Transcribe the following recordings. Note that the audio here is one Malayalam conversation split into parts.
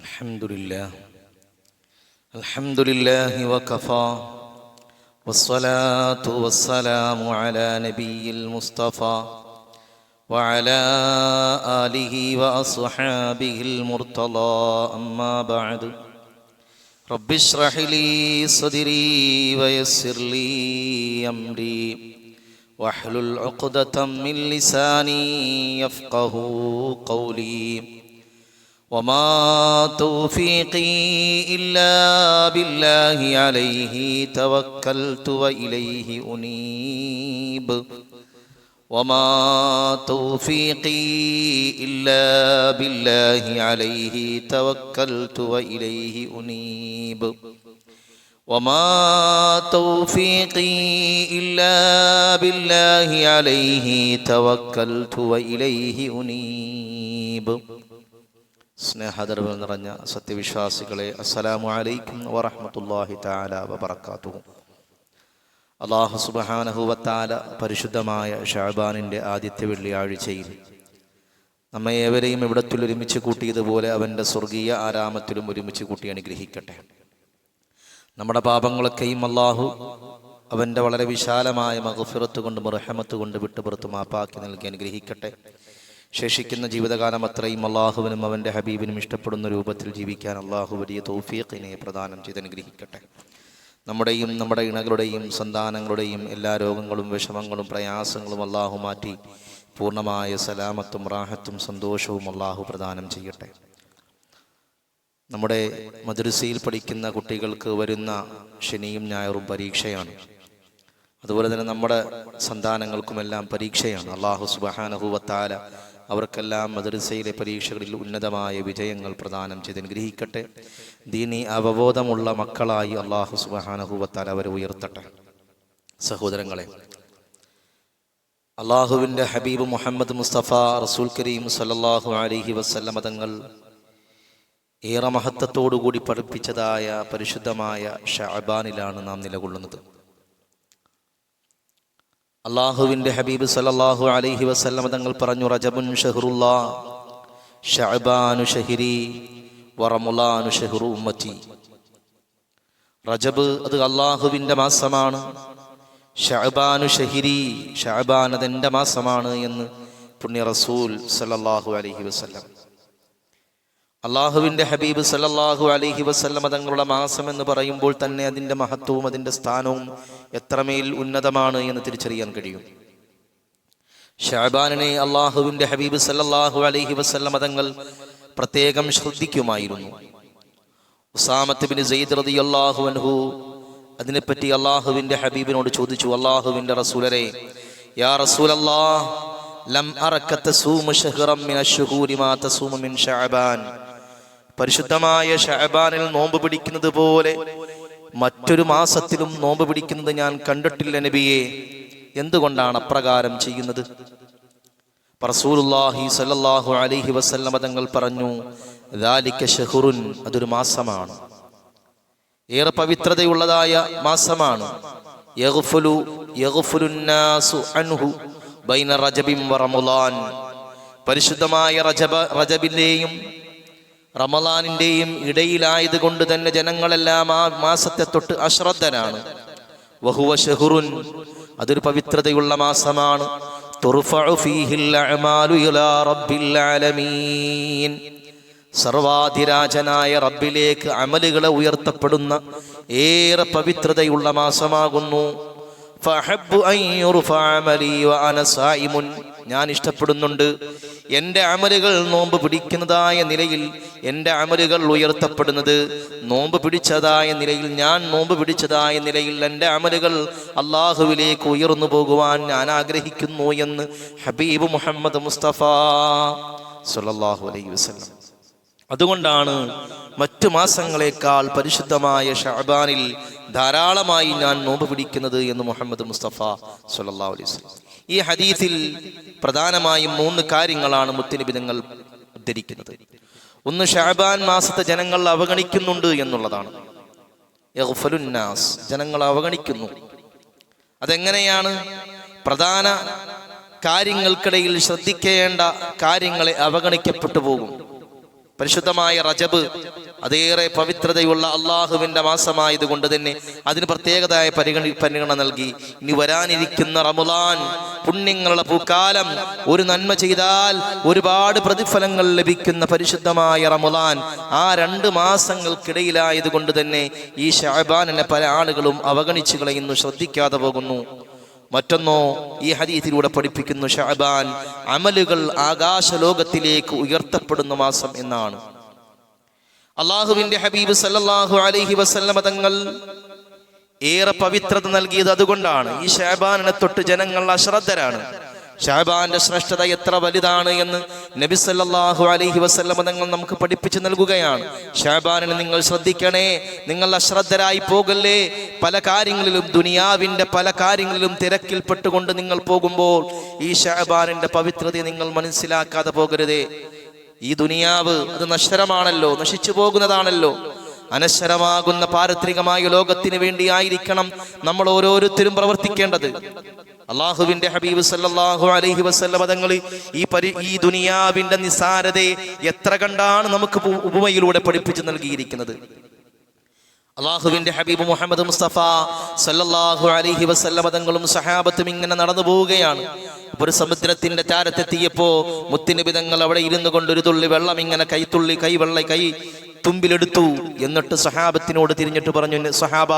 الحمد لله الحمد لله وكفى. والصلاة والسلام على نبي المصطفى وعلى آله وأصحابه المرتضى. أما بعد رب اشرح لي صدري ويسر لي أمري. واحلل عقدة من لساني يفقه قولي. وما توفيقي إلا بالله عليه توكلت وإليه أنيب وما توفيقي إلا بالله عليه توكلت وإليه أنيب وما توفيقي إلا بالله عليه توكلت وإليه أنيب സ്നേഹദർവ് നിറഞ്ഞ സത്യവിശ്വാസികളെ അസ്സലാമു അലൈക്കും വറഹ്മത്തുള്ളാഹി താല വബറകാതുഹു. അള്ളാഹു സുബ്ഹാനഹു വതആല പരിശുദ്ധമായ ഷാബാനിന്റെ ആദ്യത്തെ വെള്ളിയാഴ്ചയിൽ നമ്മെ ഏവരെയും ഇവിടത്തിൽ ഒരുമിച്ച് കൂട്ടിയതുപോലെ അവന്റെ സ്വർഗീയ ആരാമത്തിലും ഒരുമിച്ച് കൂട്ടി അനുഗ്രഹിക്കട്ടെ. നമ്മുടെ പാപങ്ങളൊക്കെയും അള്ളാഹു അവന്റെ വളരെ വിശാലമായ മഹഫിറത്ത് കൊണ്ട് മുറഹമത്ത് കൊണ്ട് വിട്ടുപുറത്ത് മാപ്പാക്കി നൽകി അനുഗ്രഹിക്കട്ടെ. ശേഷിക്കുന്ന ജീവിതകാലം അത്രയും അള്ളാഹുവിനും അവന്റെ ഹബീബിനും ഇഷ്ടപ്പെടുന്ന രൂപത്തിൽ ജീവിക്കാൻ അള്ളാഹു വലിയ തൗഫീഖിനെ പ്രദാനം ചെയ്ത് അനുഗ്രഹിക്കട്ടെ. നമ്മുടെയും നമ്മുടെ ഇണകളുടെയും സന്താനങ്ങളുടെയും എല്ലാ രോഗങ്ങളും വിഷമങ്ങളും പ്രയാസങ്ങളും അള്ളാഹു മാറ്റി പൂർണമായ സലാമത്തും റാഹത്തും സന്തോഷവും അള്ളാഹു പ്രദാനം ചെയ്യട്ടെ. നമ്മുടെ മദ്രസയിൽ പഠിക്കുന്ന കുട്ടികൾക്ക് വരുന്ന ശനിയും ഞായറും പരീക്ഷയാണ്. അതുപോലെ തന്നെ നമ്മുടെ സന്താനങ്ങൾക്കുമെല്ലാം പരീക്ഷയാണ്. അള്ളാഹു സുബഹാനഹുവത്താല അവർക്കെല്ലാം മദ്രസയിലെ പരീക്ഷകളിൽ ഉന്നതമായ വിജയങ്ങൾ പ്രദാനം ചെയ്ത് അനുഗ്രഹിക്കട്ടെ ദീനി അവബോധമുള്ള മക്കളായി അള്ളാഹു സുബഹാനഹുവത്താല അവരെ ഉയർത്തട്ടെ. സഹോദരങ്ങളെ അള്ളാഹുവിന്റെ ഹബീബ് മുഹമ്മദ് മുസ്തഫ റസൂൽ കരീം സല്ലാഹു അലൈഹി വസല്ലമ മതങ്ങൾ ഏറെ മഹത്വത്തോടുകൂടി പഠിപ്പിച്ചതായ പരിശുദ്ധമായ ഷഅബാനിലാണ് നാം നിലകൊള്ളുന്നത്. അള്ളാഹുവിന്റെ ഹബീബ് സല്ലല്ലാഹു അലൈഹി വസല്ലമ തങ്ങൾ പറഞ്ഞു റജബുൻ ഷഹറുല്ലാ ഉമ്മത്തി. റജബ് അത് അള്ളാഹുവിന്റെ മാസമാണ്. ഷഅബാനു ഷഹിരി ഷഅബാൻ അതെന്റെ മാസമാണ് എന്ന് പുണ്യ റസൂൽ സല്ലല്ലാഹു അലൈഹി വസല്ലം അള്ളാഹുവിന്റെ ഹബീബ് സല്ലല്ലാഹു അലഹി വസല്ലമ തങ്ങളുടെ മാസം എന്ന് പറയുമ്പോൾ തന്നെ അതിന്റെ മഹത്വവും അതിന്റെ സ്ഥാനവും എത്രമേൽ ഉന്നതമാണ് എന്ന് തിരിച്ചറിയാൻ കഴിയും. ഷാബാനിനെ അള്ളാഹുവിന്റെ ഹബീബ് സല്ലല്ലാഹു അലഹി വസല്ലമ തങ്ങൾ പ്രത്യേകം ശ്രദ്ധിക്കുമായിരുന്നു. ഉസാമത്ത് ബിൻ സെയ്ദ് അള്ളാഹു അൻഹു അതിനെപ്പറ്റി അള്ളാഹുവിന്റെ ഹബീബിനോട് ചോദിച്ചു അള്ളാഹുവിന്റെ റസൂലരെ യാ റസൂലല്ലാഹ് ലം മിൻ ഷഅബാൻ. പരിശുദ്ധമായ ഷഅബാനിൽ നോമ്പ് പിടിക്കുന്നത് പോലെ മറ്റൊരു മാസത്തിലും നോമ്പ് പിടിക്കുന്നത് ഞാൻ കണ്ടിട്ടില്ല നബിയെ. എന്തുകൊണ്ടാണ് അപ്രകാരം ചെയ്യുന്നത്? സല്ലല്ലാഹു അലൈഹി വസല്ലമ തങ്ങൾ പറഞ്ഞു ദാലിക അതൊരു മാസമാണ്. ഏറെ പവിത്രതയുള്ളതായ മാസമാണ്. യഗ്ഫുലു യഗ്ഫുലുന്നാസു അൻഹു ബൈന റജബിം വ റമളാൻ പരിശുദ്ധമായ റജബ റജബിന്റെയും റമലാനിന്റെയും ഇടയിലായത് കൊണ്ട് തന്നെ ജനങ്ങളെല്ലാം ആ മാസത്തെ തൊട്ട് അശ്രദ്ധനാണ് വഹുവ ഷെഹുറുൻ അതൊരു പവിത്രതയുള്ള മാസമാണ്. സർവാധിരാജനായ റബ്ബിലേക്ക് അമലുകളെ ഉയർത്തപ്പെടുന്ന ഏറെ പവിത്രതയുള്ള മാസമാകുന്നു. ഞാൻ ഇഷ്ടപ്പെടുന്നുണ്ട്. എന്റെ അമലുകൾ നോമ്പ് പിടിക്കുന്നതായ നിലയിൽ എന്റെ അമലുകൾ ഉയർത്തപ്പെടുന്നത്. നോമ്പ് പിടിച്ചതായ നിലയിൽ ഞാൻ നോമ്പ് പിടിച്ചതായ നിലയിൽ എന്റെ അമലുകൾ അള്ളാഹുവിലേക്ക് ഉയർന്നു പോകുവാൻ ഞാൻ ആഗ്രഹിക്കുന്നു എന്ന് ഹബീബ് മുഹമ്മദ് മുസ്തഫ സല്ലല്ലാഹു അലൈഹി വസല്ലം. അതുകൊണ്ടാണ് മറ്റു മാസങ്ങളെക്കാൾ പരിശുദ്ധമായ ഷഅബാനിൽ ധാരാളമായി ഞാൻ നോമ്പ് പിടിക്കുന്നത് എന്ന് മുഹമ്മദ് മുസ്തഫ അലൈഹി വസല്ലം. ഈ ഹദീസിൽ പ്രധാനമായും മൂന്ന് കാര്യങ്ങളാണ് മുത്തിനിബിതങ്ങൾ ഉദ്ധരിക്കുന്നത്. ഒന്ന് ഷഅബാൻ മാസത്തെ ജനങ്ങൾ അവഗണിക്കുന്നുണ്ട് എന്നുള്ളതാണ്. ജനങ്ങൾ അവഗണിക്കുന്നു. അതെങ്ങനെയാണ്? പ്രധാന കാര്യങ്ങൾക്കിടയിൽ ശ്രദ്ധിക്കേണ്ട കാര്യങ്ങളെ അവഗണിക്കപ്പെട്ടു പോകും. പരിശുദ്ധമായ റജബ് അതേറെ പവിത്രതയുള്ള അള്ളാഹുവിന്റെ മാസമായതുകൊണ്ട് തന്നെ അതിന് പ്രത്യേകതായ പരിഗണി പരിഗണന നൽകി. ഇനി വരാനിരിക്കുന്ന റമുലാൻ പുണ്യങ്ങളുടെ പൂക്കാലം ഒരു നന്മ ചെയ്താൽ ഒരുപാട് പ്രതിഫലങ്ങൾ ലഭിക്കുന്ന പരിശുദ്ധമായ റമുലാൻ ആ രണ്ട് മാസങ്ങൾക്കിടയിലായതുകൊണ്ട് തന്നെ ഈ ഷാബാനിനെ പല ആളുകളും അവഗണിച്ചു കളയുന്നു ശ്രദ്ധിക്കാതെ പോകുന്നു. മറ്റൊന്നോ ഈ ഹദീസിലൂടെ പഠിപ്പിക്കുന്നു ഷാബാൻ അമലുകൾ ആകാശലോകത്തിലേക്ക് ഉയർത്തപ്പെടുന്ന മാസം എന്നാണ്. അള്ളാഹുവിന്റെ ഹബീബ് സല്ലാഹു അലൈഹി വസല്ലമ തങ്ങൾ ഏറെ പവിത്രത നൽകിയത് അതുകൊണ്ടാണ്. ഈ ഷഹബാനിനെ തൊട്ട് ജനങ്ങൾ അശ്രദ്ധരാണ്. ഷാബാന്റെ ശ്രേഷ്ഠത എത്ര വലുതാണ് എന്ന് നബി സല്ലാഹു അലൈഹി വസല്ലമ നിങ്ങൾ നമുക്ക് പഠിപ്പിച്ചു നൽകുകയാണ്. ഷാബാനിന് നിങ്ങൾ ശ്രദ്ധിക്കണേ നിങ്ങൾ അശ്രദ്ധരായി പോകല്ലേ. പല കാര്യങ്ങളിലും ദുനിയാവിന്റെ പല കാര്യങ്ങളിലും തിരക്കിൽപ്പെട്ടുകൊണ്ട് നിങ്ങൾ പോകുമ്പോൾ ഈ ഷാബാനിന്റെ പവിത്രതയെ നിങ്ങൾ മനസ്സിലാക്കാതെ പോകരുതേ. ഈ ദുനിയാവ് അത് നശ്വരമാണല്ലോ നശിച്ചു പോകുന്നതാണല്ലോ. അനശ്വരമാകുന്ന പാരത്രികമായ ലോകത്തിന് വേണ്ടിയായിരിക്കണം നമ്മൾ ഓരോരുത്തരും പ്രവർത്തിക്കേണ്ടത്. അള്ളാഹുവിന്റെ ഹബീബ് സല്ലാഹു അലൈഹി വസല്ലമ തങ്ങൾ ഈ പരി ഈ ദുനിയാവിന്റെ നിസാരതയെ എത്ര കണ്ടാണ് നമുക്ക് ഉപമയിലൂടെ പഠിപ്പിച്ചു നൽകിയിരിക്കുന്നത്? അള്ളാഹുവിന്റെ ഹബീബ് മുഹമ്മദ് മുസ്തഫ സല്ലാഹു അലഹി വസല്ലമ പദങ്ങളും സഹാബത്തും ഇങ്ങനെ നടന്നു പോവുകയാണ്. ഒരു സമുദ്രത്തിന്റെ താരത്തെത്തിയപ്പോ മുത്തിനിബിതങ്ങൾ അവിടെ ഇരുന്നു കൊണ്ട് ഒരു തുള്ളി വെള്ളം ഇങ്ങനെ കൈത്തുള്ളി കൈ വെള്ള കൈ തുമ്പിലെടുത്തു എന്നിട്ട് സഹാബത്തിനോട് തിരിഞ്ഞിട്ട് പറഞ്ഞു സഹാബ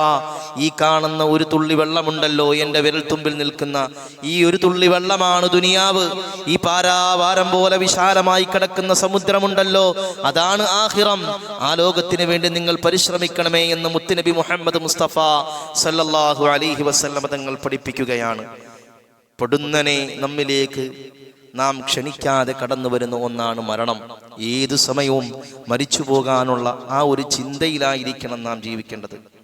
ഈ കാണുന്ന ഒരു തുള്ളി വെള്ളമുണ്ടല്ലോ എന്റെ വിരൽ തുമ്പിൽ നിൽക്കുന്ന. ഈ ഒരു തുള്ളി വെള്ളമാണ് ദുനിയാവ്. ഈ പാരാവാരം പോലെ വിശാലമായി കിടക്കുന്ന സമുദ്രമുണ്ടല്ലോ. അതാണ് ആഹിറം. ആ ലോകത്തിന് വേണ്ടി നിങ്ങൾ പരിശ്രമിക്കണമേ എന്ന് മുത്തുനബി മുഹമ്മദ് മുസ്തഫ സല്ലല്ലാഹു അലൈഹി വസല്ലമ തങ്ങൾ പഠിപ്പിക്കുകയാണ്. പൊടുന്നനെ നമ്മിലേക്ക് നാം ക്ഷണിക്കാതെ കടന്നു വരുന്ന ഒന്നാണ് മരണം. ഏതു സമയവും മരിച്ചു പോകാനുള്ള ആ ഒരു ചിന്തയിലായിരിക്കണം നാം ജീവിക്കേണ്ടത്.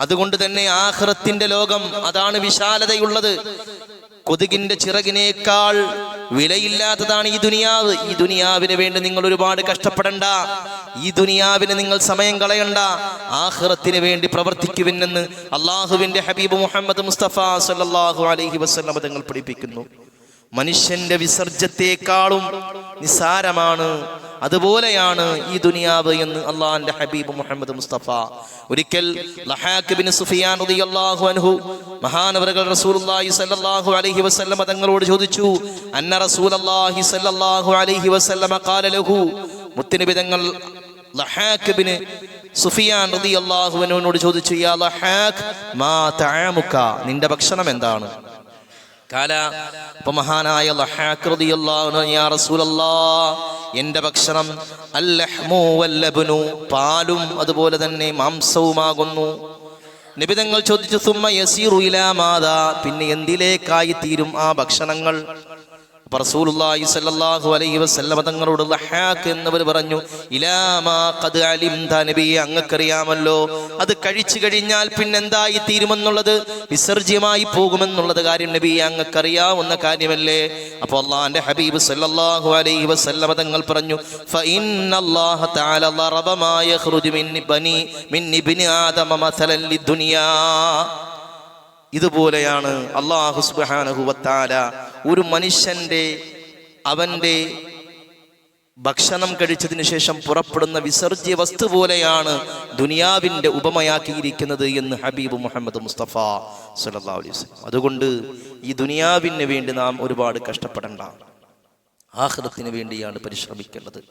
അതുകൊണ്ട് തന്നെ ആഹ്റത്തിന്റെ ലോകം അതാണ് വിശാലതയുള്ളത്. കൊതുകിന്റെ ചിറകിനേക്കാൾ വിലയില്ലാത്തതാണ് ഈ ദുനിയാവ്. ഈ ദുനിയാവിന് വേണ്ടി നിങ്ങൾ ഒരുപാട് കഷ്ടപ്പെടണ്ട. ഈ ദുനിയാവിന് നിങ്ങൾ സമയം കളയണ്ട. ആഹ്റത്തിന് വേണ്ടി പ്രവർത്തിക്കുവിനെന്ന് അള്ളാഹുവിന്റെ ഹബീബ് മുഹമ്മദ് മുസ്തഫ സല്ലല്ലാഹു അലൈഹി വസല്ലം തങ്ങൾ പഠിപ്പിക്കുന്നു. മനുഷ്യന്റെ വിസർജ്യത്തെക്കാളും നിസാരമാണ്. അതുപോലെയാണ് ഈ ദുനിയാവ് എന്ന് അള്ളാഹിന്റെ ഹബീബ് മുഹമ്മദ് മുസ്തഫ. ഒരിക്കൽ ലഹാഖ് ബിൻ സുഫിയാൻ റളിയല്ലാഹു അൻഹു മഹാനവറുകൾ റസൂലുള്ളാഹി സ്വല്ലല്ലാഹു അലൈഹി വസല്ലമ തങ്ങളോട് ചോദിച്ചു അന്ന റസൂലല്ലാഹി സ്വല്ലല്ലാഹു അലൈഹി വസല്ലമ ഖാല ലഹു? മുത്തുനബി തങ്ങൾ ലഹാഖ് ബിൻ സുഫിയാൻ റളിയല്ലാഹു അൻഹുവിനോട് ചോദിച്ചു യാ ലഹാഖ് മാ തഅമുക? നിന്റെ ഭക്ഷണം എന്താണ്? കാല ഇപ്പൊ മഹാനായ എന്റെ ഭക്ഷണം അല്ലഹ്മു വല്ലബ്നു പാലും അതുപോലെ തന്നെ മാംസവുമാകുന്നു. നിബിതങ്ങൾ ചോദിച്ചു സുമ്മ യസീറു ഇലാ മാതാ പിന്നെ എന്തിലേക്കായി തീരും ആ ഭക്ഷണങ്ങൾ? അപ്പൊ റസൂലുള്ളാഹി അലൈഹി വസല്ലമ തങ്ങളോട് പറഞ്ഞു ഇലാമാ ഖദ് അങ്ങക്കറിയാമല്ലോ അത് കഴിച്ചു കഴിഞ്ഞാൽ പിന്നെന്തായി തീരുമെന്നുള്ളത്? വിസർജ്യമായി പോകുമെന്നുള്ളത് കാര്യം നബി അങ്ങക്കറിയാവുന്ന കാര്യമല്ലേ? അപ്പോൾ അള്ളാഹിന്റെ ഹബീബ് സല്ലല്ലാഹു അലൈഹി വസല്ലമ തങ്ങൾ പറഞ്ഞു ഫഇന്നല്ലാഹ തആല ബനി ഇബ്നി ആദമ മസലൻ ലിദുനിയാ. ഇതുപോലെയാണ് അള്ളാഹു സുബ്ഹാനഹു വത്താല ഒരു മനുഷ്യന്റെ അവന്റെ ഭക്ഷണം കഴിച്ചതിന് ശേഷം പുറപ്പെടുന്ന വിസർജ്യ വസ്തു പോലെയാണ് ദുനിയാവിന്റെ ഉപമയാക്കിയിരിക്കുന്നത് എന്ന് ഹബീബ് മുഹമ്മദ് മുസ്തഫ അലൈഹി വസല്ലം. അതുകൊണ്ട് ഈ ദുനിയാവിന് വേണ്ടി നാം ഒരുപാട് കഷ്ടപ്പെടേണ്ട. ആഹ്ലത്തിന് വേണ്ടിയാണ് പരിശ്രമിക്കേണ്ടത്.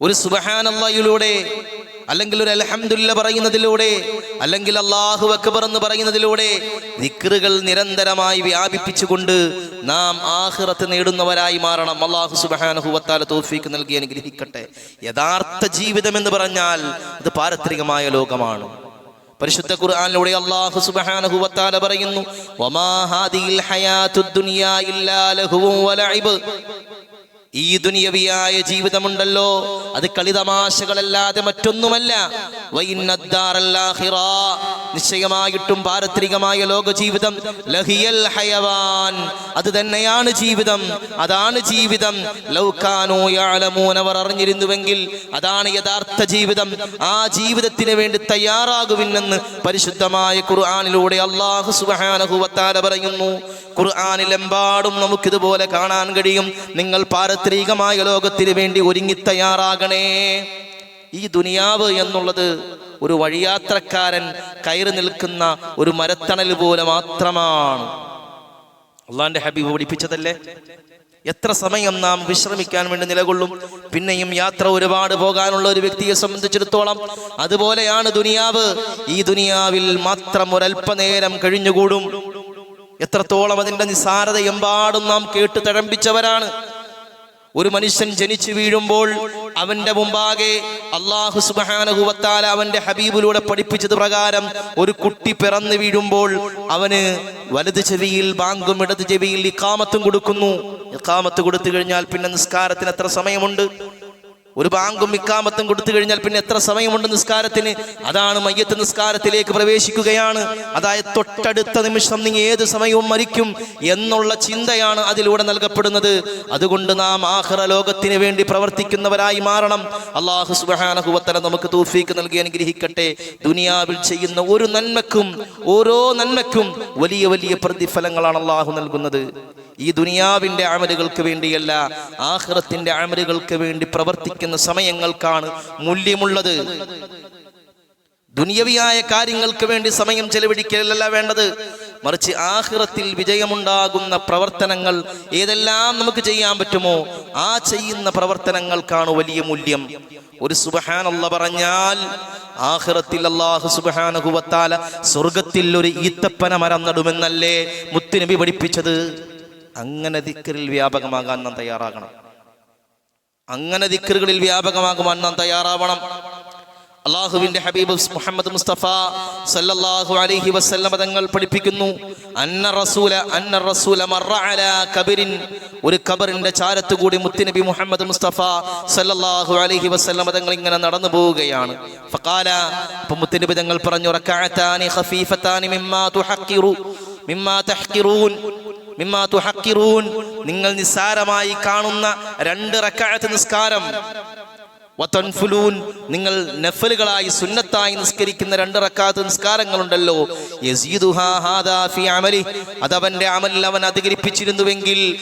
ഒരു സുബഹാനല്ലയിലൂടെ അല്ലെങ്കിൽ ഒരു അലഹമുല്ല പറയുന്നതിലൂടെ അല്ലെങ്കിൽ അള്ളാഹു അക്ബർ എന്ന് പറയുന്നതിലൂടെ ദിക്റുകൾ നിരന്തരമായി വ്യാപിപ്പിച്ചുകൊണ്ട് നാം ആഹ്റത്ത് നേടുന്നവരായി മാറണം. അള്ളാഹു സുബഹാനഹുവത്താല തോഫിക്ക് നൽകി അനുഗ്രഹിക്കട്ടെ. യഥാർത്ഥ ജീവിതം എന്ന് പറഞ്ഞാൽ അത് പാരത്രികമായ ലോകമാണ്. പരിശുദ്ധ ഖുർആനിലൂടെ അള്ളാഹു സുബ്ഹാനഹു പറയുന്നു വമാ ദുനിയാ ഇല്ലാ വലഇബ് ഈ ദുനിയവിയായ ജീവിതമുണ്ടല്ലോ. അത് കളിതമാശകളല്ലാതെ മറ്റൊന്നുമല്ല. നിശ്ചയമായിട്ടും പാരത്രികമായ ലോക ജീവിതം ലഹിയൽ ഹയവാൻ. അത് തന്നെയാണ് ജീവിതം. അതാണ് ജീവിതം. ലൗക്കാനോ യാളമോൻ അവർ അറിഞ്ഞിരുന്നുവെങ്കിൽ അതാണ് യഥാർത്ഥ ജീവിതം. ആ ജീവിതത്തിന് വേണ്ടി തയ്യാറാകുവിനെന്ന് പരിശുദ്ധമായ ഖുർആനിലൂടെ അള്ളാഹു സുബ്ഹാനഹു വതആല പറയുന്നു. ഖുർആാനിലെമ്പാടും നമുക്കിതുപോലെ കാണാൻ കഴിയും. നിങ്ങൾ പാരത്രിക പാരത്രികമായ ലോകത്തിന് വേണ്ടി ഒരുങ്ങി തയ്യാറാകണേ. ഈ ദുനിയാവ് എന്നുള്ളത് ഒരു വഴിയാത്രക്കാരൻ കയറി നിൽക്കുന്ന ഒരു മരത്തണൽ പോലെ മാത്രമാണ്. അള്ളാന്റെ ഹബീബ് പഠിപ്പിച്ചതല്ലേ? എത്ര സമയം നാം വിശ്രമിക്കാൻ വേണ്ടി നിലകൊള്ളും. പിന്നെയും യാത്ര ഒരുപാട് പോകാനുള്ള ഒരു വ്യക്തിയെ സംബന്ധിച്ചിടത്തോളം അതുപോലെയാണ് ദുനിയാവ്. ഈ ദുനിയാവിൽ മാത്രം ഒരല്പനേരം കഴിഞ്ഞുകൂടും. എത്രത്തോളം അതിന്റെ നിസാരത എമ്പാടും നാം കേട്ട് തഴമ്പിച്ചവരാണ്. ഒരു മനുഷ്യൻ ജനിച്ചു വീഴുമ്പോൾ അവന്റെ മുമ്പാകെ അള്ളാഹു സുബാനഹുവത്താല അവന്റെ ഹബീബിലൂടെ പഠിപ്പിച്ചത് പ്രകാരം ഒരു കുട്ടി പിറന്നു വീഴുമ്പോൾ അവന് വലത് ചെവിയിൽ ബാങ്കും ഇടത് ചെവിയിൽ ഇക്കാമത്തും കൊടുക്കുന്നു. ഇക്കാമത്ത് കൊടുത്തു കഴിഞ്ഞാൽ പിന്നെ നിസ്കാരത്തിന് എത്ര സമയമുണ്ട്? ഒരു ബാങ്കും ഇക്കാമത്തും കൊടുത്തു കഴിഞ്ഞാൽ പിന്നെ എത്ര സമയമുണ്ട് നിസ്കാരത്തിന്? അതാണ് മയ്യത്ത് നിസ്കാരത്തിലേക്ക് പ്രവേശിക്കുകയാണ്. അതായത് തൊട്ടടുത്ത നിമിഷം നീ ഏത് സമയവും മരിക്കും എന്നുള്ള ചിന്തയാണ് അതിലൂടെ നൽകപ്പെടുന്നത്. അതുകൊണ്ട് നാം ആഹ്റ ലോകത്തിന് വേണ്ടി പ്രവർത്തിക്കുന്നവരായി മാറണം. അള്ളാഹു സുബാനഹുവത്തല നമുക്ക് തൂഫീക്ക് നൽകി അനുഗ്രഹിക്കട്ടെ. ദുനിയാവിൽ ചെയ്യുന്ന ഒരു നന്മക്കും ഓരോ നന്മക്കും വലിയ വലിയ പ്രതിഫലങ്ങളാണ് അള്ളാഹു നൽകുന്നത്. ഈ ദുനിയാവിന്റെ അമലുകൾക്ക് വേണ്ടിയല്ല ആഹ്റത്തിന്റെ അമലുകൾക്ക് വേണ്ടി പ്രവർത്തിക്കുന്ന സമയങ്ങൾക്കാണ് മൂല്യമുള്ളത്. ദുനിയവിയായ കാര്യങ്ങൾക്ക് വേണ്ടി സമയം ചെലവഴിക്കലല്ല വേണ്ടത്. മറിച്ച് ആഹ്റത്തിൽ വിജയമുണ്ടാകുന്ന പ്രവർത്തനങ്ങൾ ഏതെല്ലാം നമുക്ക് ചെയ്യാൻ പറ്റുമോ ആ ചെയ്യുന്ന പ്രവർത്തനങ്ങൾക്കാണ് വലിയ മൂല്യം. ഒരു സുബഹാനുള്ള പറഞ്ഞാൽ ആഹ്റത്തിൽ അള്ളാഹു സുബഹാനുഭവത്താല സ്വർഗത്തിൽ ഒരു ഈത്തപ്പന മരം നടുമെന്നല്ലേ മുത്തുനബി പഠിപ്പിച്ചത്. അങ്ങനെ ദിക്കറിൽ വ്യാപകമാകാൻ നാം തയ്യാറാകണം. അങ്ങനെ ദിക്കറുകളിൽ വ്യാപകമാകുവാൻ നാം തയ്യാറാവണം. അള്ളാഹുവിന്റെ ഹബീബ് മുഹമ്മദ് മുസ്തഫ സല്ലല്ലാഹു അലൈഹി വസല്ലമ തങ്ങൾ പഠിപ്പിക്കുന്നു. അന്ന റസൂല അന്ന റസൂല മറ കബറിൻ ഒരു കബറിന്റെ ചാരത്ത് കൂടി മുത്തുനബി മുഹമ്മദ് മുസ്തഫ സല്ലല്ലാഹു അലൈഹി വസല്ലമ തങ്ങൾ ഇങ്ങനെ നടന്നു പോവുകയാണ്. ഫഖാല അപ്പോൾ മുത്തുനബി തങ്ങൾ പറഞ്ഞു റകഅതാനി ഖഫീഫതാനി മിമ്മാ തുഹഖിറു മിമ്മാ തഹ്ഖിറൂൻ. നിങ്ങൾ നിസ്സാരമായി കാണുന്ന രണ്ട് റക്കാഴത്ത് നിസ്കാരം. വതൻഫുലൂൻ. നിങ്ങൾ നഫലുകളായി സുന്നത്തായി നിസ്കരിക്കുന്ന രണ്ട് റക്കാത്ത് നിസ്കാരങ്ങളുണ്ടല്ലോ. അതവന്റെ അമലിൽ അവൻ അധികരിപ്പിച്ചിരുന്നുവെങ്കിൽ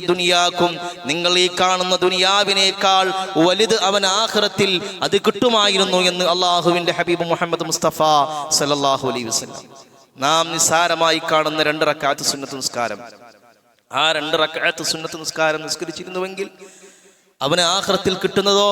ദുനിയാക്കും. നിങ്ങൾ ഈ കാണുന്ന ദുനിയാവിനേക്കാൾ വലുത് അവൻ ആഹ്റത്തിൽ അത് കിട്ടുമായിരുന്നു എന്ന് അള്ളാഹുവിന്റെ ഹബീബ് മുഹമ്മദ് മുസ്തഫ സല്ലല്ലാഹു അലൈഹി വസല്ലം. നാം നിസ്സാരമായി കാണുന്ന രണ്ട് റക്കാത്ത് സുന്നത്ത് നിസ്കാരം. ആ രണ്ട് റക്കാത്ത് സുന്നത്ത് നിസ്കാരം നിസ്കരിച്ചിരുന്നുവെങ്കിൽ അവന് ആഹ്റത്തിൽ കിട്ടുന്നതോ?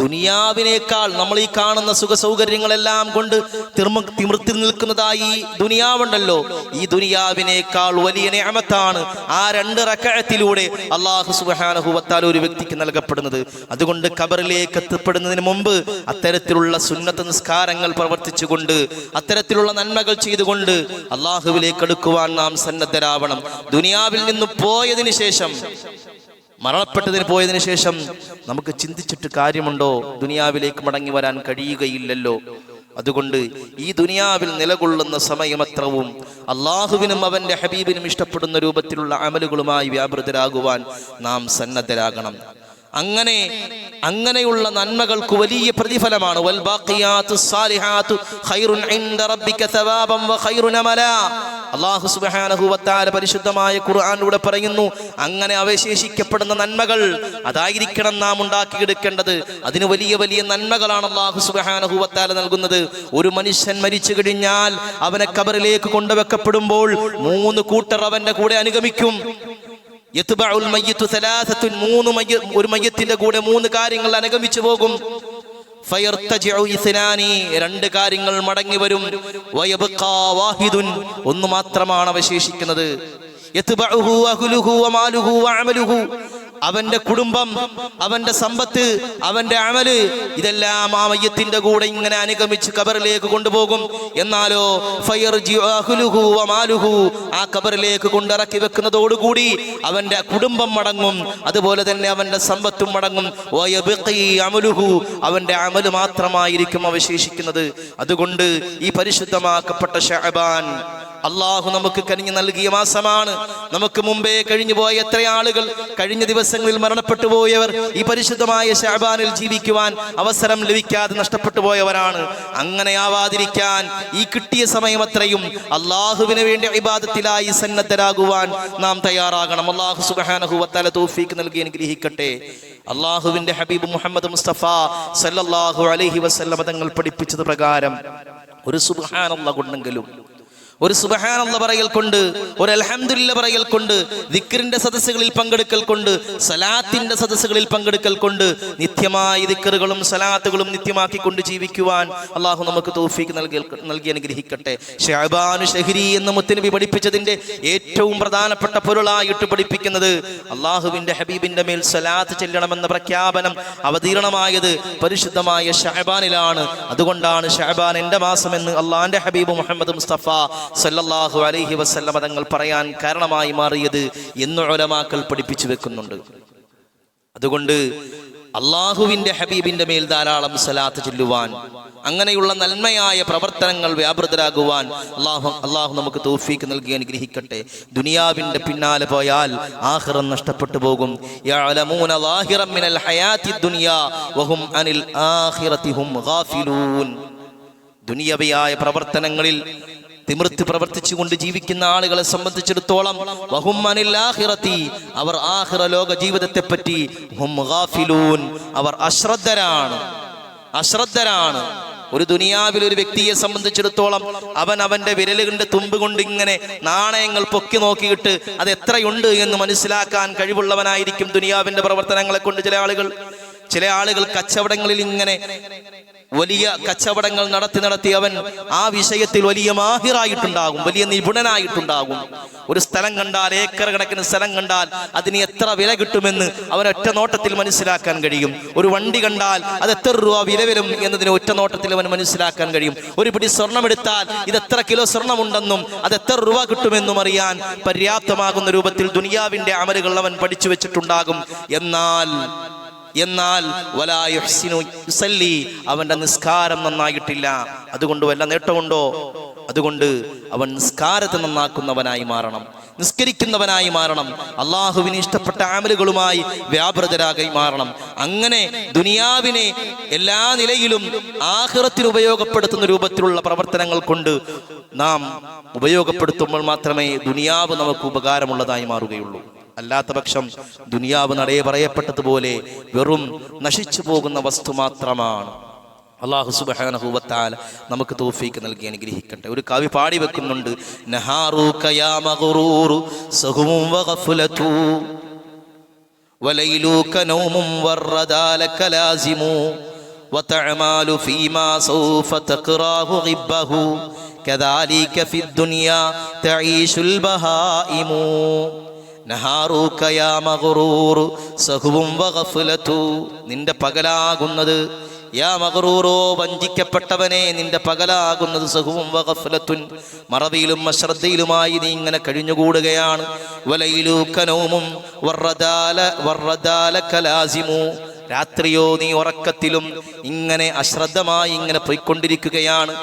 ദുനിയാവിനേക്കാൾ നമ്മൾ ഈ കാണുന്ന സുഖ സൗകര്യങ്ങളെല്ലാം കൊണ്ട് തിർമ തിമിർത്തി നിൽക്കുന്നതായി ദുനിയാവുണ്ടല്ലോ. ഈ ദുനിയാവിനേക്കാൾ വലിയ നിയമത്താണ് ആ രണ്ട് റക്കഴത്തിലൂടെ അള്ളാഹു സുബാനഹുവത്താൽ ഒരു വ്യക്തിക്ക് നൽകപ്പെടുന്നത്. അതുകൊണ്ട് കബറിലേക്ക് എത്തപ്പെടുന്നതിന് മുമ്പ് അത്തരത്തിലുള്ള സുന്നത്ത് നിസ്കാരങ്ങൾ പ്രവർത്തിച്ചുകൊണ്ട് അത്തരത്തിലുള്ള നന്മകൾ ചെയ്തുകൊണ്ട് അള്ളാഹുവിലേക്ക് എടുക്കുവാൻ നാം സന്നദ്ധരാവണം. ദുനിയാവിൽ നിന്ന് പോയതിനു ശേഷം മരണപ്പെട്ടതിന് പോയതിനു ശേഷം നമുക്ക് ചിന്തിച്ചിട്ട് കാര്യമുണ്ടോ? ദുനിയാവിലേക്ക് മടങ്ങി വരാൻ കഴിയുകയില്ലല്ലോ. അതുകൊണ്ട് ഈ ദുനിയാവിൽ നിലകൊള്ളുന്ന സമയമത്രവും അള്ളാഹുവിനും അവന്റെ ഹബീബിനും ഇഷ്ടപ്പെടുന്ന രൂപത്തിലുള്ള അമലുകളുമായി വ്യാപൃതരാകുവാൻ നാം സന്നദ്ധരാകണം. അങ്ങനെ അങ്ങനെയുള്ള നന്മകൾക്ക് വലിയ പ്രതിഫലമാണ്. പരിശുദ്ധമായ ഖുർആനിലൂടെ പറയുന്നു അങ്ങനെ അവശേഷിക്കപ്പെടുന്ന നന്മകൾ അതായിരിക്കണം നാം ഉണ്ടാക്കിയെടുക്കേണ്ടത്. അതിന് വലിയ വലിയ നന്മകളാണ് അള്ളാഹു തആല നൽകുന്നത്. ഒരു മനുഷ്യൻ മരിച്ചു കഴിഞ്ഞാൽ അവനെ കബറിലേക്ക് കൊണ്ടുവെക്കപ്പെടുമ്പോൾ മൂന്ന് കൂട്ടർ അവന്റെ കൂടെ അനുഗമിക്കും. മൂന്ന് ഒരു മയ്യത്തിന്റെ കൂടെ മൂന്ന് കാര്യങ്ങൾ അനുഗമിച്ചു പോകും. രണ്ട് കാര്യങ്ങൾ മടങ്ങി വരും. വാഹിദുൻ ഒന്ന് മാത്രമാണ് അവശേഷിക്കുന്നത്. അവന്റെ കുടുംബം അവന്റെ സമ്പത്ത് അവന്റെ അമൽ ഇതെല്ലാം ആ മയ്യത്തിന്റെ കൂടെ ഇങ്ങനെ അനുഗമിച്ച് കബറിലേക്ക് കൊണ്ടുപോകും. എന്നാലോ ഫയർ ആ കബറിലേക്ക് കൊണ്ടിറക്കി വെക്കുന്നതോടുകൂടി അവന്റെ കുടുംബം മടങ്ങും. അതുപോലെ തന്നെ അവന്റെ സമ്പത്തും മടങ്ങും. അമലുഹു അവന്റെ അമൽ മാത്രമായിരിക്കും അവശേഷിക്കുന്നത്. അതുകൊണ്ട് ഈ പരിശുദ്ധമാക്കപ്പെട്ട ഷഹബാൻ അള്ളാഹു നമുക്ക് കനിഞ്ഞു നൽകിയ മാസമാണ്. നമുക്ക് മുമ്പേ കഴിഞ്ഞു പോയ എത്ര ആളുകൾ കഴിഞ്ഞ ദിവസങ്ങളിൽ മരണപ്പെട്ടു പോയവർ ഈ പരിശുദ്ധമായ ഷാബാനിൽ ജീവിക്കുവാൻ അവസരം ലഭിക്കാതെ നഷ്ടപ്പെട്ടു പോയവരാണ്. അങ്ങനെ ആവാതിരിക്കാൻ ഈ കിട്ടിയ സമയം അത്രയും അള്ളാഹുവിന് വേണ്ടി ഇബാദത്തിലായി സന്നദ്ധരാകുവാൻ നാം തയ്യാറാകണം. അള്ളാഹു സുബാനഹുവത്തല തോഫീക്ക് നൽകി അനുഗ്രഹിക്കട്ടെ. അള്ളാഹുവിന്റെ ഹബീബ് മുഹമ്മദ് മുസ്തഫ സല്ലല്ലാഹു അലൈഹി വസല്ലമ തങ്ങൾ പഠിപ്പിച്ചത് പ്രകാരം ഒരു സുബ്ഹാനല്ല കൊണ്ടെങ്കിലും ഒരു സുബഹാനുള്ള പറയൽ കൊണ്ട് ഒരു അലഹമില്ല പറയൽ കൊണ്ട് ദിക്കറിന്റെ സദസ്സുകളിൽ പങ്കെടുക്കൽ കൊണ്ട് സലാത്തിന്റെ സദസ്സുകളിൽ പങ്കെടുക്കൽ കൊണ്ട് നിത്യമായി ദിക്കറുകളും സലാത്തുകളും നിത്യമാക്കിക്കൊണ്ട് ജീവിക്കുവാൻ അള്ളാഹു നമുക്ക് തോഫീക്ക് നൽകി നൽകി അനുഗ്രഹിക്കട്ടെ. ഷഹബാനു ഷഹരി എന്ന് മുത്തനബി പഠിപ്പിച്ചതിന്റെ ഏറ്റവും പ്രധാനപ്പെട്ട പൊരുളായിട്ട് പഠിപ്പിക്കുന്നത് അള്ളാഹുവിന്റെ ഹബീബിന്റെ മേൽ സലാത്ത് ചെല്ലണമെന്ന പ്രഖ്യാപനം അവതീർണമായത് പരിശുദ്ധമായ ഷഹബാനിലാണ്. അതുകൊണ്ടാണ് ഷഹബാൻ എന്റെ മാസം എന്ന് അള്ളാന്റെ ഹബീബ് മുഹമ്മദ് മുസ്തഫ സല്ലല്ലാഹു അലൈഹി വസല്ലമ തങ്ങൾ പറയാൻ കാരണമായി മാറിയത് എന്ന് ഉലമാക്കൾ പഠിപ്പിച്ചു വെക്കുന്നുണ്ട്. അതുകൊണ്ട് അള്ളാഹുവിന്റെ ഹബീബിന്റെ മേൽ ധാരാളം സലാത്ത് ചൊല്ലുവാൻ അങ്ങനെയുള്ള നന്മയായ പ്രവർത്തനങ്ങൾ വ്യാപൃതരാകുവാൻ അള്ളാഹു അള്ളാഹു നമുക്ക് തോഫീക്ക് നൽകി അനുഗ്രഹിക്കട്ടെ. ദുനിയാവിന്റെ പിന്നാലെ പോയാൽ ആഹ്റം നഷ്ടപ്പെട്ടു പോകും. ദുനിയവയായ പ്രവർത്തനങ്ങളിൽ തിമിർത്ത് പ്രവർത്തിച്ചുകൊണ്ട് ജീവിക്കുന്ന ആളുകളെ സംബന്ധിച്ചിടത്തോളം ബഹുമാനില്ലാഹിറത്തി അവർ ആഹിറ ലോക ജീവിതത്തെ പറ്റി അവർ അശ്രദ്ധരാണ്. അശ്രദ്ധരാണ്. ഒരു ദുനിയാവിൽ ഒരു വ്യക്തിയെ സംബന്ധിച്ചിടത്തോളം അവൻ അവന്റെ വിരലുകളുടെ തുമ്പ് കൊണ്ട് ഇങ്ങനെ നാണയങ്ങൾ പൊക്കി നോക്കിയിട്ട് അത് എത്രയുണ്ട് എന്ന് മനസ്സിലാക്കാൻ കഴിവുള്ളവനായിരിക്കും ദുനിയാവിന്റെ പ്രവർത്തനങ്ങളെ കൊണ്ട് ചില ആളുകൾ. ചില ആളുകൾ കച്ചവടങ്ങളിൽ ഇങ്ങനെ വലിയ കച്ചവടങ്ങൾ നടത്തി നടത്തി അവൻ ആ വിഷയത്തിൽ വലിയ മാഹിറായിട്ടുണ്ടാകും വലിയ നിപുണനായിട്ടുണ്ടാകും. ഒരു സ്ഥലം കണ്ടാൽ ഏക്കർ കണക്കിന് സ്ഥലം കണ്ടാൽ അതിന് എത്ര വില കിട്ടുമെന്ന് അവൻ ഒറ്റ നോട്ടത്തിൽ മനസ്സിലാക്കാൻ കഴിയും. ഒരു വണ്ടി കണ്ടാൽ അത് എത്ര രൂപ വില വരും എന്നതിന് ഒറ്റ നോട്ടത്തിൽ അവൻ മനസ്സിലാക്കാൻ കഴിയും. ഒരു പിടി സ്വർണമെടുത്താൽ ഇത് എത്ര കിലോ സ്വർണമുണ്ടെന്നും അത് എത്ര രൂപ കിട്ടുമെന്നും അറിയാൻ പര്യാപ്തമാകുന്ന രൂപത്തിൽ ദുനിയാവിന്റെ അമലുകൾ അവൻ പഠിച്ചു വെച്ചിട്ടുണ്ടാകും. എന്നാൽ എന്നാൽ യുസല്ലി അവന്റെ നിസ്കാരം നന്നായിട്ടില്ല. അതുകൊണ്ട് വല്ല നേട്ടമുണ്ടോ? അതുകൊണ്ട് അവൻ നിസ്കാരത്തെ നന്നാക്കുന്നവനായി മാറണം. നിസ്കരിക്കുന്നവനായി മാറണം. അള്ളാഹുവിന് ഇഷ്ടപ്പെട്ട ആമലുകളുമായി വ്യാപൃതരാകി മാറണം. അങ്ങനെ ദുനിയാവിനെ എല്ലാ നിലയിലും ആഹ്റത്തിന് ഉപയോഗപ്പെടുത്തുന്ന രൂപത്തിലുള്ള പ്രവർത്തനങ്ങൾ കൊണ്ട് നാം ഉപയോഗപ്പെടുത്തുമ്പോൾ മാത്രമേ ദുനിയാവ് നമുക്ക് ഉപകാരമുള്ളതായി മാറുകയുള്ളൂ. അല്ലാത്ത പക്ഷം ദുനിയാവ് നടയെ പറയപ്പെട്ടതുപോലെ വെറും നശിച്ചു പോകുന്ന വസ്തു മാത്രമാണ് അള്ളാഹു സുബാനഹുവത്താൽ നമുക്ക് തോഫീക്ക് നൽകി അനുഗ്രഹിക്കട്ടെ ഒരു കവി പാടി വെക്കുന്നുണ്ട് നഹാറൂക യാ മഗ്റൂറു സഹുവും വഗഫ്ലതു وليلوك نوم والردى لك لازم وتعمال فيما سوف تقراه غبه كذلك في الدنيا تعيش البهائم നഹാറൂക യാ മഗ്റൂർ സഹുവും നിന്റെ പകലാകുന്നത്. യാ മകറൂറോ വഞ്ചിക്കപ്പെട്ടവനെ നിന്റെ പകലാകുന്നത് സഹുവും വകഫലത്തുൻ മറവിയിലും അശ്രദ്ധയിലുമായി നീ ഇങ്ങനെ കഴിഞ്ഞുകൂടുകയാണ്. വലയിലൂക്കനവും വർറദാല വർറദാല കലാസിമു രാത്രിയോ നീ ഉറക്കത്തിലും ഇങ്ങനെ അശ്രദ്ധമായി ഇങ്ങനെ പോയിക്കൊണ്ടിരിക്കുകയാണ്.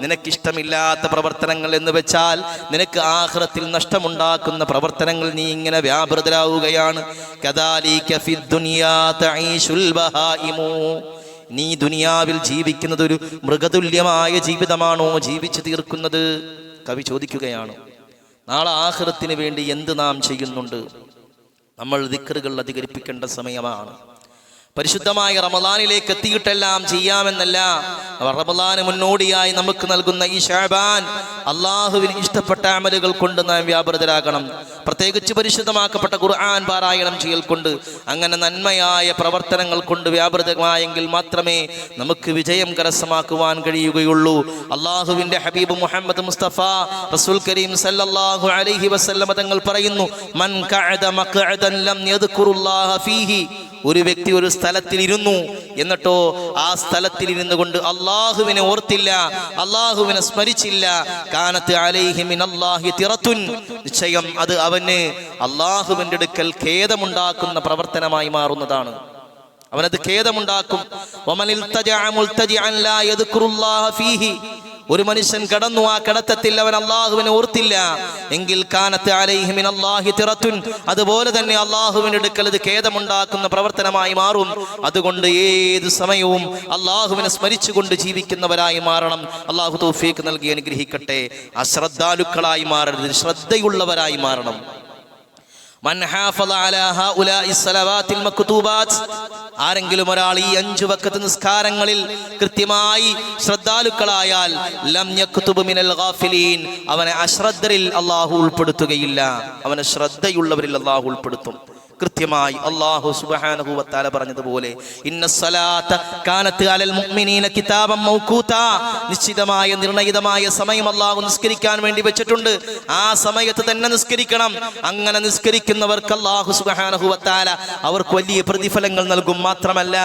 നിനക്കിഷ്ടമില്ലാത്ത പ്രവർത്തനങ്ങൾ എന്ന് വെച്ചാൽ നിനക്ക് ആഖിറത്തിൽ നഷ്ടമുണ്ടാക്കുന്ന പ്രവർത്തനങ്ങൾ നീ ഇങ്ങനെ വ്യാപൃതരാവുകയാണ്. നീ ദുനിയാവിൽ ജീവിക്കുന്നത് ഒരു മൃഗതുല്യമായ ജീവിതമാണോ ജീവിച്ചു തീർക്കുന്നത്? കവി ചോദിക്കുകയാണ്. നാളെ ആഹ്റത്തിന് വേണ്ടി എന്ത് നാം ചെയ്യുന്നുണ്ട്? നമ്മൾ ദിക്കറുകൾ അധികരിപ്പിക്കേണ്ട സമയമാണ്. പരിശുദ്ധമായ റമദാനിലേക്ക് എത്തിയിട്ടെല്ലാം ചെയ്യാമെന്നല്ല. റമദാന് മുന്നോടിയായി നമുക്ക് നൽകുന്ന ഈ ഷാബാൻ അള്ളാഹുവിന് ഇഷ്ടപ്പെട്ട അമലുകൾ കൊണ്ട് നാം വ്യാപൃതരാകണം. പ്രത്യേകിച്ച് പരിശുദ്ധമാക്കപ്പെട്ട ഖുർആൻ പാരായണം ചെയ്യൽ കൊണ്ട് അങ്ങനെ നന്മയായ പ്രവർത്തനങ്ങൾ കൊണ്ട് വ്യാപൃതമായെങ്കിൽ മാത്രമേ നമുക്ക് വിജയം കരസ്ഥമാക്കുവാൻ കഴിയുകയുള്ളൂ. അള്ളാഹുവിന്റെ ഹബീബ് മുഹമ്മദ് മുസ്തഫ റസൂൽ കരീം സല്ലല്ലാഹു അലൈഹി വസല്ലമ തങ്ങൾ പറയുന്നു മൻ കഅദ ലം യദ്കുറുല്ലാഹ ഫീഹി ഒരു വ്യക്തി ഒരു സ്ഥലത്തിലിരുന്നു എന്നിട്ടോ ആ സ്ഥലത്തിൽ ഇരുന്നു കൊണ്ട് അള്ളാഹുവിനെ ഓർത്തില്ല അള്ളാഹുവിനെ സ്മരിച്ചില്ല. കാനത്ത് അലൈഹിമിൻ അള്ളാഹി തിറത്തുൻ. നിശ്ചയം അത് അവന് അള്ളാഹുവിന്റെ അടുക്കൽ ഖേദമുണ്ടാക്കുന്ന പ്രവർത്തനമായി മാറുന്നതാണ്. അവനത് ഖേദമുണ്ടാക്കും. ഒരു മനുഷ്യൻ കടന്നു ആ കടത്തത്തിൽ അവൻ അള്ളാഹുവിനെ ഓർത്തില്ല. എങ്കിൽ കാനത്ത് അലൈഹി അള്ളാഹി തിറത്തുൻ. അതുപോലെ തന്നെ അള്ളാഹുവിന്റെ അടുക്കൽ ഇത് ഖേദമുണ്ടാക്കുന്ന പ്രവർത്തനമായി മാറും. അതുകൊണ്ട് ഏത് സമയവും അള്ളാഹുവിനെ സ്മരിച്ചുകൊണ്ട് ജീവിക്കുന്നവരായി മാറണം. അള്ളാഹു തൗഫീഖ് നൽകി അനുഗ്രഹിക്കട്ടെ. അശ്രദ്ധാലുക്കളായി മാറരുത്. ശ്രദ്ധയുള്ളവരായി മാറണം. ആരെങ്കിലും ഒരാൾ ഈ അഞ്ചു വക്കത്ത് നിസ്കാരങ്ങളിൽ കൃത്യമായി ശ്രദ്ധാലുക്കളായാൽ അവനെ അശ്രദ്ധരിൽ അള്ളാഹു ഉൾപ്പെടുത്തുകയില്ല. അവനെ ശ്രദ്ധയുള്ളവരിൽ അള്ളാഹു ഉൾപ്പെടുത്തും. കൃത്യമായി അള്ളാഹു സുബ്ഹാനഹു വതആല പറഞ്ഞതുപോലെ നിശ്ചിതമായ നിർണയിതമായ സമയം അള്ളാഹു നിസ്കരിക്കാൻ വേണ്ടി വെച്ചിട്ടുണ്ട്. ആ സമയത്ത് തന്നെ നിസ്കരിക്കണം. അങ്ങനെ നിസ്കരിക്കുന്നവർക്ക് അള്ളാഹു സുബ്ഹാനഹു വതആല അവർക്ക് വലിയ പ്രതിഫലങ്ങൾ നൽകും. മാത്രമല്ല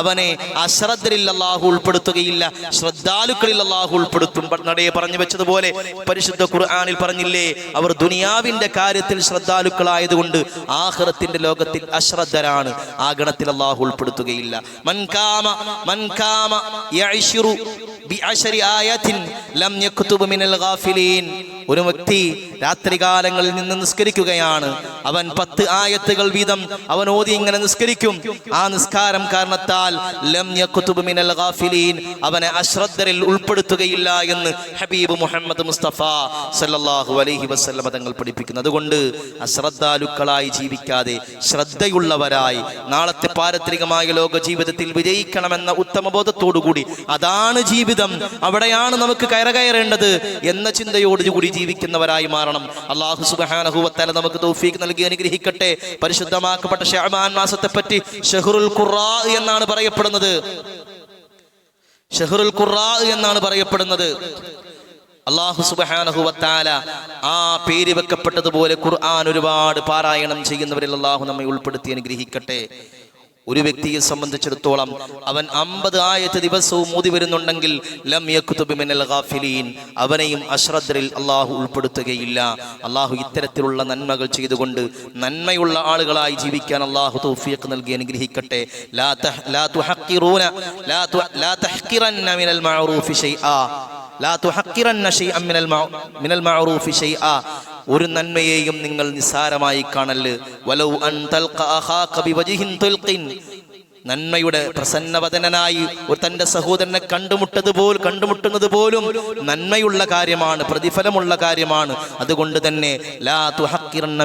അവനെ അശ്രദ്ധരിൽ അള്ളാഹു ഉൾപ്പെടുത്തുകയില്ല ശ്രദ്ധാലുക്കളിൽ അള്ളാഹു ഉൾപ്പെടുത്തും. നടയെ പറഞ്ഞു വെച്ചതുപോലെ പരിശുദ്ധ ഖുർആനിൽ പറഞ്ഞില്ലേ അവർ ദുനിയാവിന്റെ കാര്യത്തിൽ ശ്രദ്ധാലുക്കളായതുകൊണ്ട് ആഖിറത്തിന്റെ ലോകത്തിൽ അശ്രദ്ധരാണ്. ആ ഗണത്തിൽ അള്ളാഹു ഉൾപ്പെടുത്തുകയില്ല. മൻകാമ മൻകാമ ഒരു വ്യക്തി രാത്രികാലങ്ങളിൽ നിന്ന് നിസ്കരിക്കുകയാണ്. അവൻ പത്ത് ആയത്തുകൾ വീതം അവൻ ഓതി ഇങ്ങനെ നിസ്കരിക്കും. ആ നിസ്കാരം കാരണത്താൽ ലം മിനൽ അവനെ അശ്രദ്ധരിൽ ഉൾപ്പെടുത്തുകയില്ല എന്ന് ഹബീബ് മുഹമ്മദ് മുസ്തഫ സല്ലല്ലാഹു അലൈഹി വസല്ലം തങ്ങൾ പഠിപ്പിക്കുന്നു. അതുകൊണ്ട് അശ്രദ്ധാലുക്കളായി ജീവിക്കാതെ ശ്രദ്ധയുള്ളവരായി നാളത്തെ പാരത്രികമായ ലോക ജീവിതത്തിൽ വിജയിക്കണമെന്ന ഉത്തമബോധത്തോടുകൂടി അതാണ് ജീവിതം അവിടെയാണ് നമുക്ക് കയറകയറേണ്ടത് എന്ന ചിന്തയോടുകൂടി ജീവിക്കുന്നവരായി മാറണം. അള്ളാഹു സുബാനഹുവത്തല നമുക്ക് തൗഫീഖ് നൽകി അനുഗ്രഹിക്കട്ടെ. പരിശുദ്ധമാക്കപ്പെട്ട ഷഹബാൻ മാസത്തെ പറ്റി ഷഹറുൽ ഖുറാ എന്നാണ് പറയപ്പെടുന്നത്. ഷഹറുൽ ഖുറാ എന്നാണ് പറയപ്പെടുന്നത്. അള്ളാഹു സുബഹാനഹുവത്താല ആ പേര് വെക്കപ്പെട്ടതുപോലെ ഖുർആൻ ഒരുപാട് പാരായണം ചെയ്യുന്നവരിൽ അള്ളാഹു നമ്മെ ഉൾപ്പെടുത്തി അനുഗ്രഹിക്കട്ടെ. ഒരു വ്യക്തിയെ സംബന്ധിച്ചിടത്തോളം അവൻ അമ്പത് ആയത്ത് ദിവസവും മോതി വരുന്നുണ്ടെങ്കിൽ ലം അവനെയും അശ്രദ്ധരിൽ അള്ളാഹു ഉൾപ്പെടുത്തുകയില്ല. അള്ളാഹു ഇത്തരത്തിലുള്ള നന്മകൾ ചെയ്തുകൊണ്ട് നന്മയുള്ള ആളുകളായി ജീവിക്കാൻ അള്ളാഹു തൗഫീഖ് നൽകി അനുഗ്രഹിക്കട്ടെ. ഒരു നന്മയെയും നിങ്ങൾ നിസ്സാരമായി കാണൽ. വലൗ അൻ തൽഖ അഹാ കബി വജിഹിൻ തുൽഖിൻ. നന്മയുടെ പ്രസന്നവദനായി ഒരു തന്റെ സഹോദരനെ കണ്ടുമുട്ടത് പോൽ കണ്ടുമുട്ടുന്നത് പോലും നന്മയുള്ള കാര്യമാണ് പ്രതിഫലമുള്ള കാര്യമാണ്. അതുകൊണ്ട് തന്നെ ലാ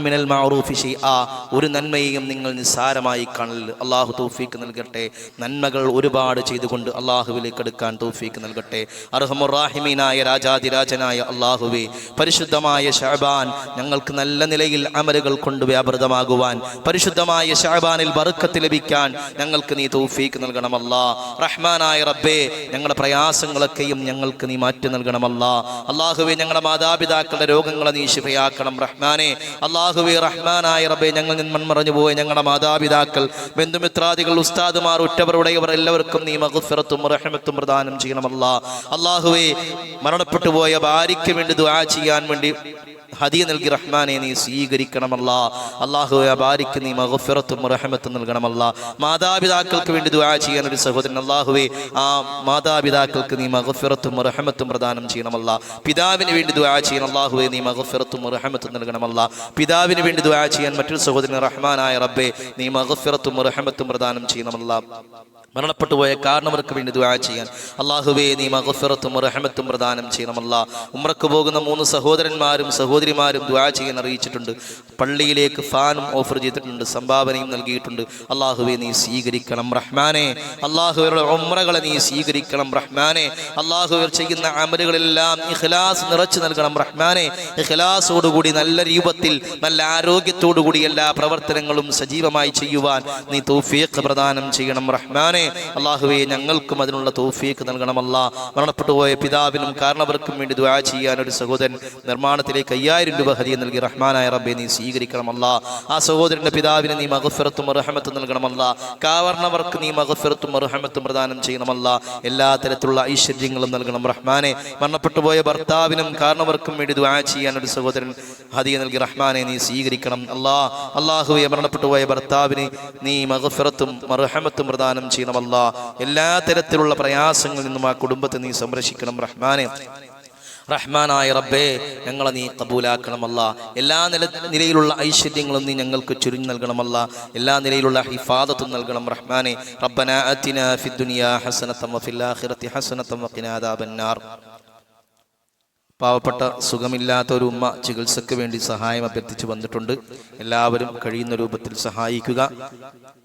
മിനൽ മഅറൂഫി ആ ഒരു നന്മയെയും നിങ്ങൾ നിസ്സാരമായി കാണൽ. അള്ളാഹു തൗഫീക്ക് നൽകട്ടെ. നന്മകൾ ഒരുപാട് ചെയ്തുകൊണ്ട് അള്ളാഹുവിലേക്ക് എടുക്കാൻ തൗഫീക്ക് നൽകട്ടെ. അർഹമുറാഹിമീനായ രാജാതിരാജനായ അള്ളാഹുവേ പരിശുദ്ധമായ ഷഹബാൻ ഞങ്ങൾക്ക് നല്ല നിലയിൽ അമലുകൾ കൊണ്ട് വ്യാപൃതമാകുവാൻ പരിശുദ്ധമായ ഷഹബാനിൽ ബറുക്കത്ത് ലഭിക്കാൻ ഞങ്ങൾക്ക് നീ തൗഫീക്ക് നൽകണമല്ല. റഹ്മാനായ റബ്ബേ ഞങ്ങളുടെ പ്രയാസങ്ങളൊക്കെയും ഞങ്ങൾക്ക് നീ മാറ്റി നൽകണമല്ല. അല്ലാഹുവേ ഞങ്ങളുടെ മാതാപിതാക്കളുടെ രോഗങ്ങളെ നീ ശിഫയാക്കണം റഹ്മാനെ. അല്ലാഹുവേ റഹ്മാനായ റബ്ബേ ഞങ്ങൾ മൺമറഞ്ഞു പോയ ഞങ്ങളുടെ മാതാപിതാക്കൾ ബന്ധുമിത്രാദികൾ ഉസ്താദുമാർ ഉറ്റവരുടെയവർ എല്ലാവർക്കും നീ മഹുഫിറത്തും റഹ്മത്തും പ്രദാനം ചെയ്യണമല്ല. അല്ലാഹുവേ മരണപ്പെട്ടു പോയ ഭാര്യയ്ക്ക് വേണ്ടി ദുആ ചെയ്യാൻ വേണ്ടി ഹദിയ നൽകി റഹ്മാനെ നീ സ്വീകരിക്കണമല്ല. അള്ളാഹു വ്യാപാരിക്ക് നീ മഹഫിറത്തും റഹമത്തും നൽകണമല്ല. മാതാപിതാക്കൾക്ക് വേണ്ടി ദുആ ചെയ്യാൻ ഒരു സഹോദരൻ അള്ളാഹുവേ ആ മാതാപിതാക്കൾക്ക് നീ മഹഫിറത്തും റഹമത്തും പ്രദാനം ചെയ്യണമല്ല. പിതാവിന് വേണ്ടി ദുആ ചെയ്യാൻ അള്ളാഹുവേ നീ മഹഫിറത്തും റഹമത്തും നൽകണമല്ല. പിതാവിന് വേണ്ടി ദുആ ചെയ്യാൻ മറ്റൊരു സഹോദരൻ റഹ്മാനായ റബ്ബെ നീ മഹഫിറത്തും റഹമത്തും പ്രദാനം ചെയ്യണമല്ല. മരണപ്പെട്ടു പോയ കാരണവർക്ക് വേണ്ടി ദുആ ചെയ്യാൻ. അള്ളാഹുവേ നീ മഹഫിറത്തും റഹമത്തും പ്രദാനം ചെയ്യണമല്ല. ഉമ്രക്ക് പോകുന്ന മൂന്ന് സഹോദരന്മാരും സഹോദരിമാരും ദുആ ചെയ്യാൻ അറിയിച്ചിട്ടുണ്ട്. പള്ളിയിലേക്ക് ഫാനും ഓഫർ ചെയ്തിട്ടുണ്ട് സംഭാവനയും നൽകിയിട്ടുണ്ട്. അള്ളാഹുബേ നീ സ്വീകരിക്കണം റഹ്മാനെ. അള്ളാഹുവരുടെ ഉമ്രകളെ നീ സ്വീകരിക്കണം റഹ്മാനെ. അള്ളാഹുവർ ചെയ്യുന്ന അമലുകളെല്ലാം ഇഖ്ലാസ് നിറച്ചു നൽകണം റഹ്മാനെ. ഇഖ്ലാസോടുകൂടി നല്ല രൂപത്തിൽ നല്ല ആരോഗ്യത്തോടുകൂടി എല്ലാ പ്രവർത്തനങ്ങളും സജീവമായി ചെയ്യുവാൻ നീ തൗഫീഖ് പ്രദാനം ചെയ്യണം റഹ്മാനെ. റഹ്മാനെ അള്ളാഹുവെ ഞങ്ങൾക്കും അതിനുള്ള തോഫിയേക്ക് നൽകണമല്ല. മരണപ്പെട്ടു പോയ പിതാവിനും കാരണവർക്കും വേണ്ടി ദ്വാ ചെയ്യാൻ ഒരു സഹോദരൻ നിർമ്മാണത്തിലേക്ക് അയ്യായിരം രൂപ ഹരിയ നൽകി റഹ്മാനായ റബ്ബെ നീ സ്വീകരിക്കണമല്ല. ആ സഹോദരന്റെ പിതാവിന് നീ മഹഫിറത്തും റഹമത്തും നൽകണമല്ല. കാവർണവർക്ക് നീ മഹഫിറത്തും റഹമത്തും പ്രദാനം ചെയ്യണമല്ല. എല്ലാ തരത്തിലുള്ള ഐശ്വര്യങ്ങളും നൽകണം. റഹ്മാനെ മരണപ്പെട്ടു പോയ ഭർത്താവിനും കാരണവർക്കും വേണ്ടി ദ്വാ ചെയ്യാൻ ഒരു സഹോദരൻ ഹദിയ നൽകി റഹ്മാനെ നീ സ്വീകരിക്കണം. അല്ലാ അള്ളാഹുവെ മരണപ്പെട്ടു പോയ ഭർത്താവിന് നീ മഹഫിറത്തും റഹമത്തും പ്രദാനം ചെയ്യണമല്ല എല്ലാ തരത്തിലുള്ള പ്രയാസങ്ങളിൽ നിന്നും ആ കുടുംബത്തെ നീ സംരക്ഷിക്കണം റഹ്മാനെ. റഹ്മാനായ റബ്ബേ ഞങ്ങളെ നീ കബൂലാക്കണമല്ല. എല്ലാ നില നിലയിലുള്ള ഐശ്വര്യങ്ങളും നീ ഞങ്ങൾക്ക് ചുരുങ്ങി നൽകണമല്ല. എല്ലാ നിലയിലുള്ള ഹിഫാദത്തും നൽകണം റഹ്മാനെ. റബ്ബന അത്തിന ഫിദ്ദുനിയ ഹസനത്തം വഫിൽ ആഖിറതി ഹസനത്തം വഖിനാ അദാബന്നാർ പാവപ്പെട്ട സുഖമില്ലാത്ത ഒരു ഉമ്മ ചികിത്സയ്ക്ക് വേണ്ടി സഹായം അഭ്യർത്ഥിച്ചു വന്നിട്ടുണ്ട്. എല്ലാവരും കഴിയുന്ന രൂപത്തിൽ സഹായിക്കുക.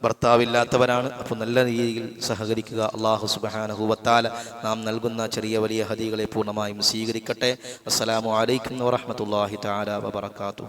ഭർത്താവില്ലാത്തവരാണ്. അപ്പോൾ നല്ല രീതിയിൽ സഹകരിക്കുക. അള്ളാഹു സുബാനഹുവത്താല നാം നൽകുന്ന ചെറിയ വലിയ ഹദികളെ പൂർണമായും സ്വീകരിക്കട്ടെ. അസ്സലാമു അലൈക്കും വറഹമത്തല്ലാഹി താല വബർക്കാത്തു